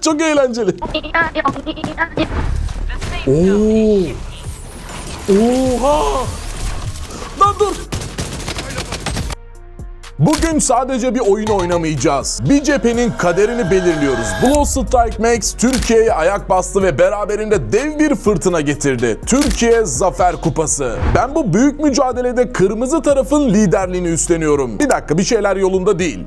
Çok eğlenceli. Oo. Oha! Lan dur! Bugün sadece bir oyun oynamayacağız. Bir cephenin kaderini belirliyoruz. Blow Strike Max Türkiye'ye ayak bastı ve beraberinde dev bir fırtına getirdi. Türkiye Zafer Kupası. Ben bu büyük mücadelede kırmızı tarafın liderliğini üstleniyorum. Bir dakika bir şeyler yolunda değil.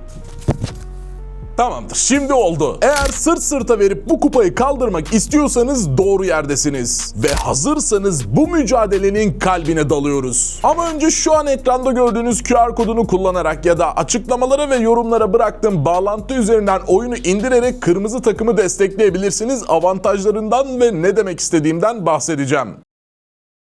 Tamamdır. Şimdi oldu. Eğer sırt sırta verip bu kupayı kaldırmak istiyorsanız doğru yerdesiniz. Ve hazırsanız bu mücadelenin kalbine dalıyoruz. Ama önce şu an ekranda gördüğünüz QR kodunu kullanarak ya da açıklamalara ve yorumlara bıraktığım bağlantı üzerinden oyunu indirerek kırmızı takımı destekleyebilirsiniz. Avantajlarından ve ne demek istediğimden bahsedeceğim.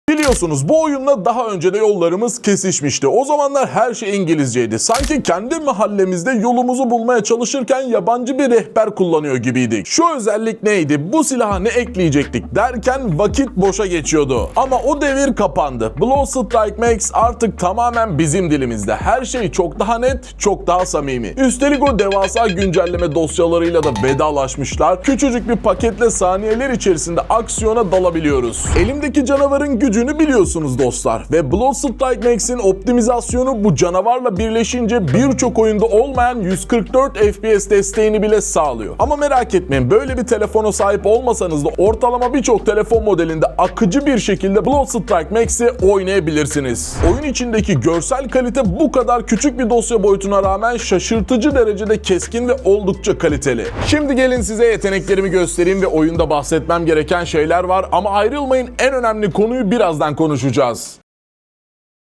Biliyorsunuz bu oyunla daha önce de yollarımız kesişmişti. O zamanlar her şey İngilizceydi. Sanki kendi mahallemizde yolumuzu bulmaya çalışırken yabancı bir rehber kullanıyor gibiydik. Şu özellik neydi? Bu silaha ne ekleyecektik derken vakit boşa geçiyordu. Ama o devir kapandı. Blow Strike Max artık tamamen bizim dilimizde. Her şey çok daha net, çok daha samimi. Üstelik o devasa güncelleme dosyalarıyla da vedalaşmışlar. Küçücük bir paketle saniyeler içerisinde aksiyona dalabiliyoruz. Elimdeki canavarın gücünü biliyorsunuz dostlar. Ve Blood Strike Max'in optimizasyonu bu canavarla birleşince birçok oyunda olmayan 144 FPS desteğini bile sağlıyor. Ama merak etmeyin böyle bir telefona sahip olmasanız da ortalama birçok telefon modelinde akıcı bir şekilde Blood Strike Max'i oynayabilirsiniz. Oyun içindeki görsel kalite bu kadar küçük bir dosya boyutuna rağmen şaşırtıcı derecede keskin ve oldukça kaliteli. Şimdi gelin size yeteneklerimi göstereyim ve oyunda bahsetmem gereken şeyler var ama ayrılmayın en önemli konuyu birazdan konuşacağız.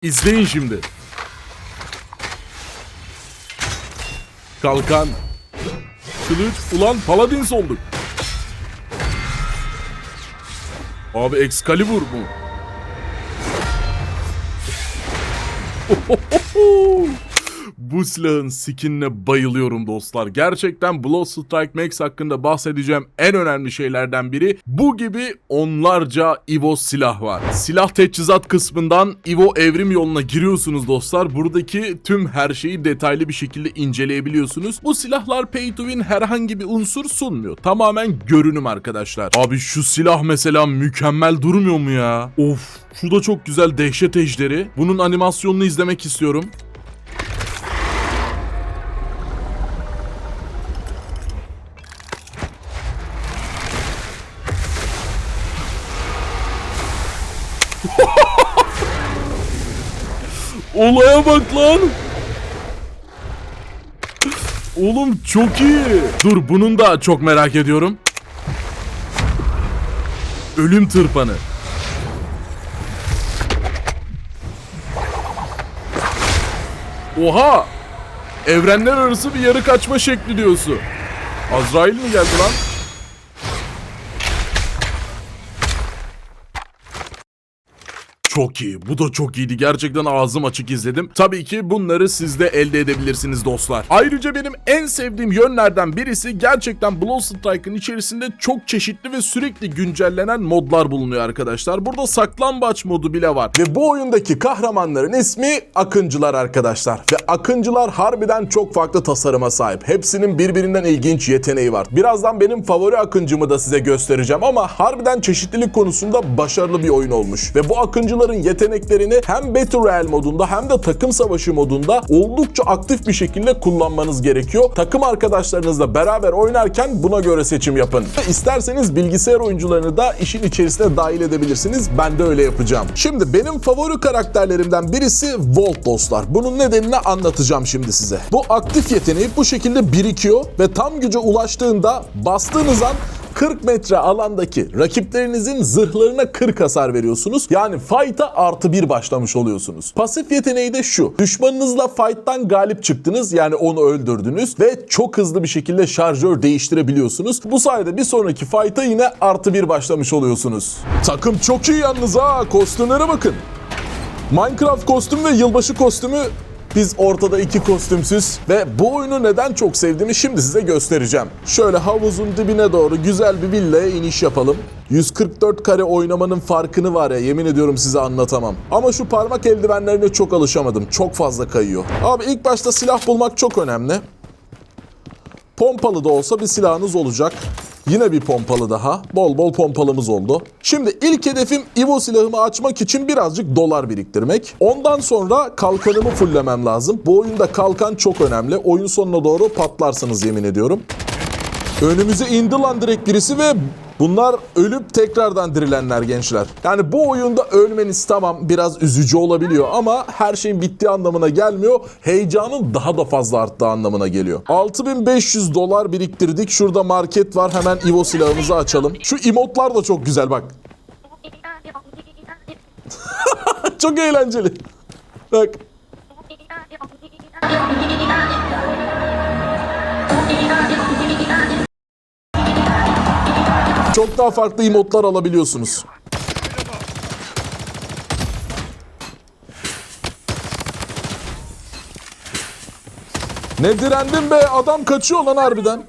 İzleyin şimdi. Kalkan. Kılıç. Ulan Paladins olduk. Abi Excalibur mu? Bu silahın skinine bayılıyorum dostlar. Gerçekten Blood Strike Max hakkında bahsedeceğim en önemli şeylerden biri. Bu gibi onlarca Evo silah var. Silah teçhizat kısmından Evo evrim yoluna giriyorsunuz dostlar. Buradaki tüm her şeyi detaylı bir şekilde inceleyebiliyorsunuz. Bu silahlar pay to win herhangi bir unsur sunmuyor. Tamamen görünüm arkadaşlar. Abi şu silah mesela mükemmel durmuyor mu ya? Of şu da çok güzel dehşet ejderi. Bunun animasyonunu izlemek istiyorum. Oğlum çok iyi. Dur bunun da çok merak ediyorum. Ölüm tırpanı. Oha! Evrenler arası bir yarı kaçma şekli diyorsun. Azrail mi geldi lan? Çok iyi. Bu da çok iyiydi. Gerçekten ağzım açık izledim. Tabii ki bunları siz de elde edebilirsiniz dostlar. Ayrıca benim en sevdiğim yönlerden birisi gerçekten Blood Strike'ın içerisinde çok çeşitli ve sürekli güncellenen modlar bulunuyor arkadaşlar. Burada saklambaç modu bile var. Ve bu oyundaki kahramanların ismi Akıncılar arkadaşlar. Ve Akıncılar harbiden çok farklı tasarıma sahip. Hepsinin birbirinden ilginç yeteneği var. Birazdan benim favori Akıncımı da size göstereceğim ama harbiden çeşitlilik konusunda başarılı bir oyun olmuş. Ve bu Akıncıların yeteneklerini hem Battle Royale modunda hem de takım savaşı modunda oldukça aktif bir şekilde kullanmanız gerekiyor. Takım arkadaşlarınızla beraber oynarken buna göre seçim yapın. İsterseniz bilgisayar oyuncularını da işin içerisine dahil edebilirsiniz. Ben de öyle yapacağım. Şimdi benim favori karakterlerimden birisi Volt dostlar. Bunun nedenini anlatacağım şimdi size. Bu aktif yeteneği bu şekilde birikiyor ve tam güce ulaştığında bastığınız an 40 metre alandaki rakiplerinizin zırhlarına 40 hasar veriyorsunuz. Yani fight'a artı bir başlamış oluyorsunuz. Pasif yeteneği de şu. Düşmanınızla fight'tan galip çıktınız. Yani onu öldürdünüz ve çok hızlı bir şekilde şarjör değiştirebiliyorsunuz. Bu sayede bir sonraki fight'a yine artı bir başlamış oluyorsunuz. Takım çok iyi yalnız ha. Kostümlere bakın. Minecraft kostümü ve yılbaşı kostümü biz ortada iki kostümsüz ve bu oyunu neden çok sevdiğimi şimdi size göstereceğim. Şöyle havuzun dibine doğru güzel bir villaya iniş yapalım. 144 kare oynamanın farkını var ya yemin ediyorum size anlatamam. Ama şu parmak eldivenlerine çok alışamadım. Çok fazla kayıyor. Abi ilk başta silah bulmak çok önemli. Pompalı da olsa bir silahınız olacak. Yine bir pompalı daha. Bol bol pompalımız oldu. Şimdi ilk hedefim Evo silahımı açmak için birazcık dolar biriktirmek. Ondan sonra kalkanımı fulllemem lazım. Bu oyunda kalkan çok önemli. Oyun sonuna doğru patlarsınız yemin ediyorum. Önümüze indi lan direkt birisi ve bunlar ölüp tekrardan dirilenler gençler. Yani bu oyunda ölmeniz tamam biraz üzücü olabiliyor ama her şeyin bittiği anlamına gelmiyor. Heyecanın daha da fazla arttığı anlamına geliyor. 6500 dolar biriktirdik. Şurada market var. Hemen Evo silahımızı açalım. Şu emotlar da çok güzel bak. çok eğlenceli. Bak. Çok daha farklı emotlar alabiliyorsunuz. Ne direndin be adam kaçıyor lan harbiden.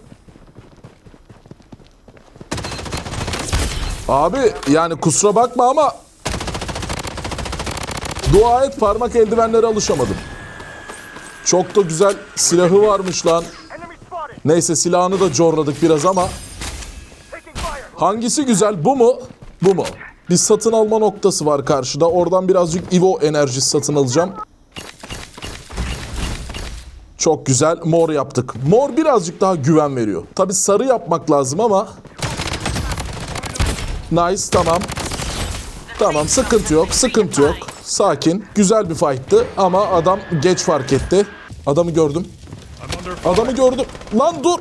Abi yani kusura bakma ama dua et parmak eldivenlere alışamadım. Çok da güzel silahı varmış lan. Neyse silahını da corladık biraz ama. Hangisi güzel? Bu mu? Bu mu? Bir satın alma noktası var karşıda. Oradan birazcık Evo enerjisi satın alacağım. Çok güzel. Mor yaptık. Mor birazcık daha güven veriyor. Tabi sarı yapmak lazım ama. Nice tamam. Tamam sıkıntı yok. Sıkıntı yok. Sakin. Güzel bir fight'tı ama adam geç fark etti. Adamı gördüm. Adamı gördüm. Lan dur.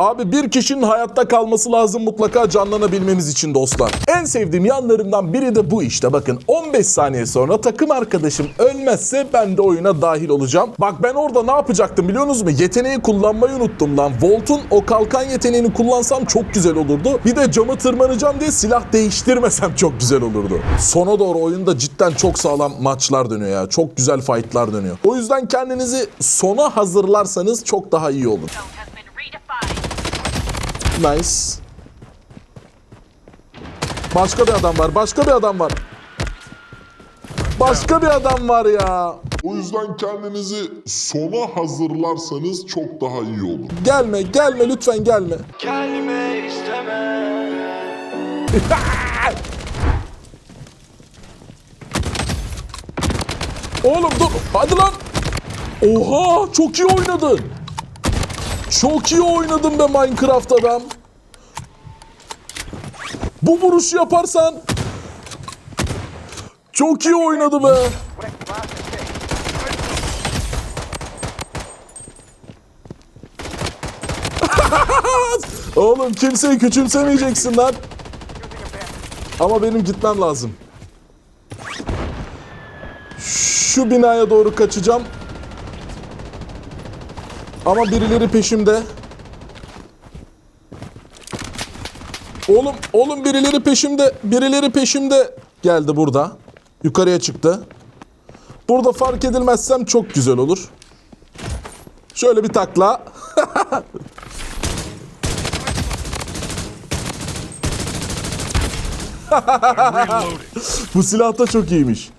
Abi bir kişinin hayatta kalması lazım mutlaka canlanabilmemiz için dostlar. En sevdiğim yanlarından biri de bu işte bakın. 15 saniye sonra takım arkadaşım ölmezse ben de oyuna dahil olacağım. Bak ben orada ne yapacaktım biliyor musunuz mu? Yeteneği kullanmayı unuttum lan. Volt'un o kalkan yeteneğini kullansam çok güzel olurdu. Bir de camı tırmanacağım diye silah değiştirmesem çok güzel olurdu. Sona doğru oyunda cidden çok sağlam maçlar dönüyor ya. Çok güzel fightlar dönüyor. O yüzden kendinizi sona hazırlarsanız çok daha iyi olur. Nice. Başka bir adam var. Başka bir adam var. Başka bir adam var ya. O yüzden kendinizi sona hazırlarsanız çok daha iyi olur. Gelme, gelme lütfen gelme. Gelme isteme. Oğlum dur. Hadi lan. Oha, çok iyi oynadın. Çok iyi oynadın be Minecraft adam. Bu vuruşu yaparsan çok iyi oynadı be. Oğlum kimseyi küçümsemeyeceksin lan. Ama benim gitmem lazım. Şu binaya doğru kaçacağım. Ama birileri peşimde. Oğlum, oğlum birileri peşimde. Birileri peşimde. Geldi burada. Yukarıya çıktı. Burada fark edilmezsem çok güzel olur. Şöyle bir takla. Bu silah da çok iyiymiş.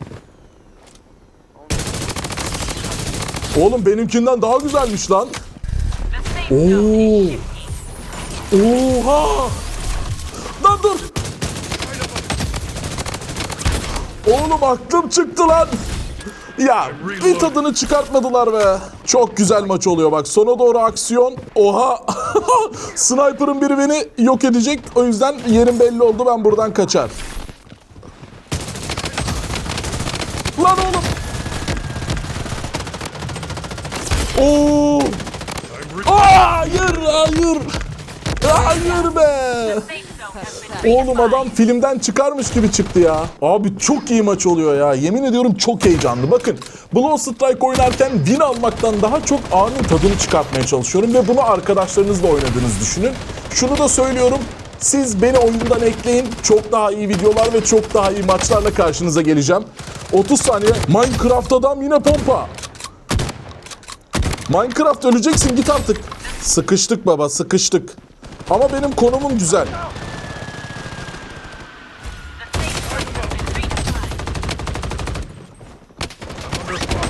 Oğlum benimkinden daha güzelmiş lan. Oo. Oha! Lan dur! Oğlum aklım çıktı lan. Ya bir tadını çıkartmadılar be. Çok güzel maç oluyor bak. Sona doğru aksiyon. Oha! Sniper'ın biri beni yok edecek. O yüzden yerim belli oldu. Ben buradan kaçar. Lan oğlum! Oo! Hayır, hayır. Hayır be. Oğlum adam filmden çıkarmış gibi çıktı ya. Abi çok iyi maç oluyor ya. Yemin ediyorum çok heyecanlı. Bakın Blow Strike oynarken win almaktan daha çok anın tadını çıkartmaya çalışıyorum. Ve bunu arkadaşlarınızla oynadığınızı düşünün. Şunu da söylüyorum. Siz beni oyundan ekleyin. Çok daha iyi videolar ve çok daha iyi maçlarla karşınıza geleceğim. 30 saniye. Minecraft adam yine pompa. Minecraft öleceksin git artık. Sıkıştık baba sıkıştık. Ama benim konumum güzel.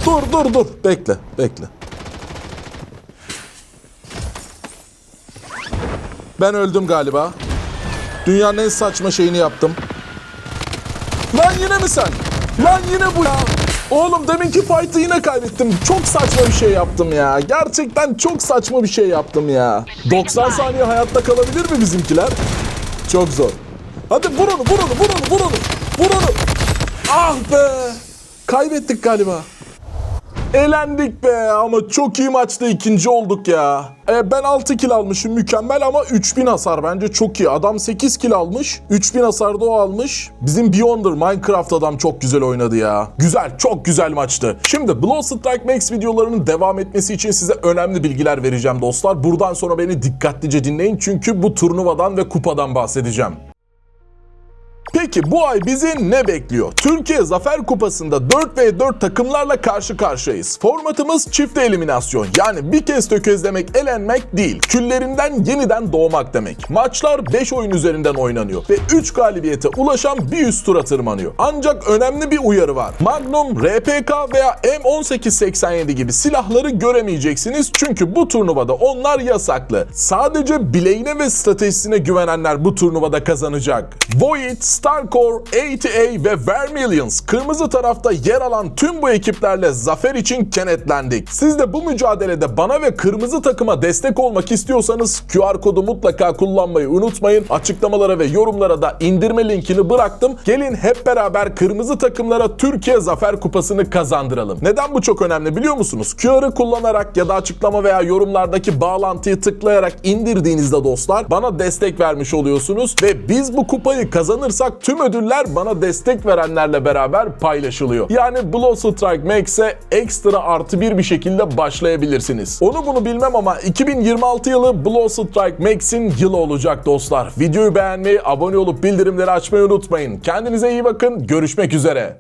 Dur dur dur. Bekle bekle. Ben öldüm galiba. Dünyanın en saçma şeyini yaptım. Lan yine mi sen? Lan yine bu ya. Oğlum deminki fight'ı yine kaybettim. Çok saçma bir şey yaptım ya. Gerçekten çok saçma bir şey yaptım ya. 90 saniye hayatta kalabilir mi bizimkiler? Çok zor. Hadi vur onu, vur onu, vur onu, vur onu. Vur onu. Ah be. Kaybettik galiba. Elendik be ama çok iyi maçta ikinci olduk ya. E, ben 6 kill almışım mükemmel ama 3000 hasar bence çok iyi. Adam 8 kill almış. 3000 hasar da o almış. Bizim Beyonder Minecraft adam çok güzel oynadı ya. Güzel çok güzel maçtı. Şimdi Blow Strike Max videolarının devam etmesi için size önemli bilgiler vereceğim dostlar. Buradan sonra beni dikkatlice dinleyin çünkü bu turnuvadan ve kupadan bahsedeceğim. Peki bu ay bizi ne bekliyor? Türkiye Zafer Kupası'nda 4 v 4 takımlarla karşı karşıyayız. Formatımız çift eliminasyon. Yani bir kez tökezlemek, elenmek değil. Küllerinden yeniden doğmak demek. Maçlar 5 oyun üzerinden oynanıyor ve 3 galibiyete ulaşan bir üst tura tırmanıyor. Ancak önemli bir uyarı var. Magnum, RPK veya M1887 gibi silahları göremeyeceksiniz çünkü bu turnuvada onlar yasaklı. Sadece bileğine ve stratejisine güvenenler bu turnuvada kazanacak. Void, Starcore, ATA ve Vermilions kırmızı tarafta yer alan tüm bu ekiplerle zafer için kenetlendik. Siz de bu mücadelede bana ve kırmızı takıma destek olmak istiyorsanız QR kodu mutlaka kullanmayı unutmayın. Açıklamalara ve yorumlara da indirme linkini bıraktım. Gelin hep beraber kırmızı takımlara Türkiye Zafer Kupası'nı kazandıralım. Neden bu çok önemli biliyor musunuz? QR'ı kullanarak ya da açıklama veya yorumlardaki bağlantıyı tıklayarak indirdiğinizde dostlar bana destek vermiş oluyorsunuz ve biz bu kupayı kazanırsak tüm ödüller bana destek verenlerle beraber paylaşılıyor. Yani Blow Strike Max'e ekstra artı bir bir şekilde başlayabilirsiniz. Onu bunu bilmem ama 2026 yılı Blow Strike Max'in yılı olacak dostlar. Videoyu beğenmeyi, abone olup bildirimleri açmayı unutmayın. Kendinize iyi bakın. Görüşmek üzere.